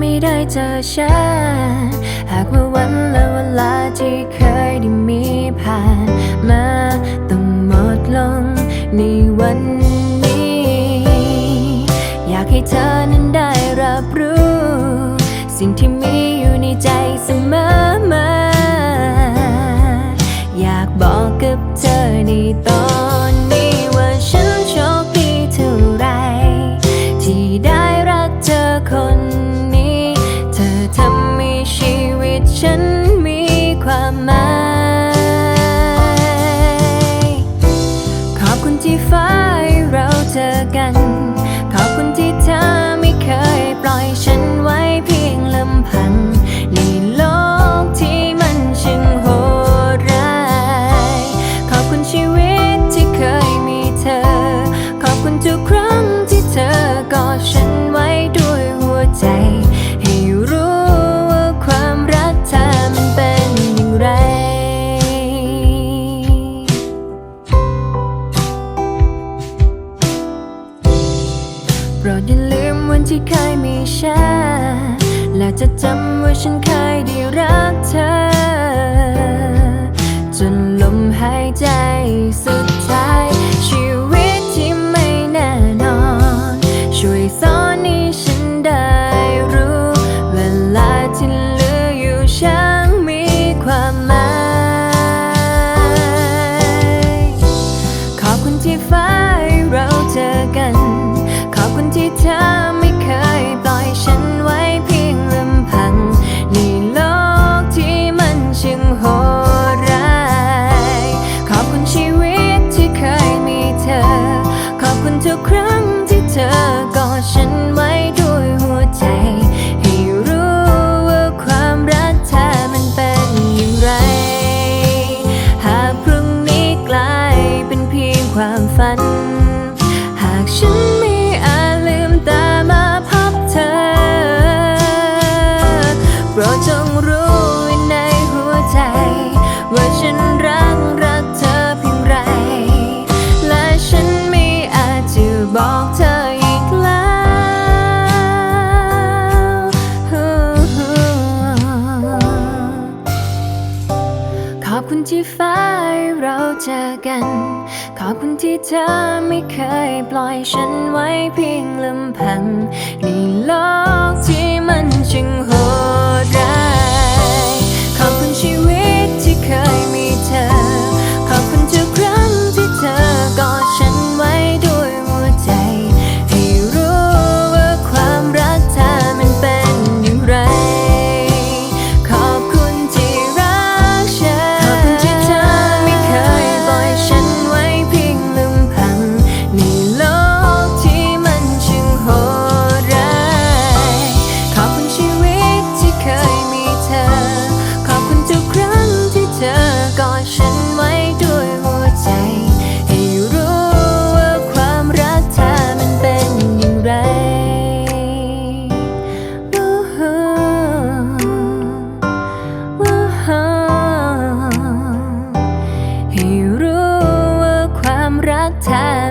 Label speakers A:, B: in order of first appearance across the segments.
A: ไม่ได้เจอฉัน หากว่าวันและเวลาที่เคยได้มีผ่านมาต้องหมดลงในวันนี้ อยากให้เธอนั้นได้รับรู้ สิ่งที่มีอยู่ในใจเสมอมา อยากบอกกับเธอในตอน ชีวิตที่เคยมีเธอ ขอบคุณทุกครั้งที่เธอกอดฉันไว้ด้วยหัวใจ ให้รู้ว่าความรักเธอมันเป็นอย่างไร โปรดอย่าลืมวันที่เคยมีฉันและจะจำว่าฉันเคยได้รักเธอ จนลมหายใจสุดท้ายชีว เธอก็ฉัน ฟ้าเราเจอกัน ขอบคุณที่เธอไม่เคยปล่อยฉันไว้เพียงลำพังนี่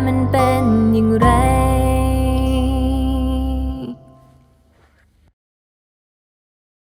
A: มันเป็นอย่างไร